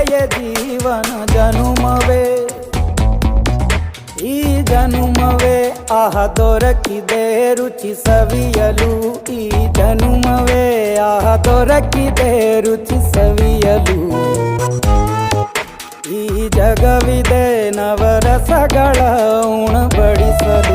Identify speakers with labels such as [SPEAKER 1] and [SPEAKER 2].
[SPEAKER 1] ಕಲೆಯ ಜೀವನ ಜನುಮವೇ ಈ ಜನುಮವೇ ಆಹ ದೊರಕಿದೆ ರುಚಿ ಸವಿಯಲು ಈ ಜನುಮವೇ ಆಹ ದೊರಕಿದೆ ರುಚಿ ಸವಿಯಲು ಈ ಜಗವಿದೆ ನವರಸಗಳ ಉಣಬಡಿಸಲು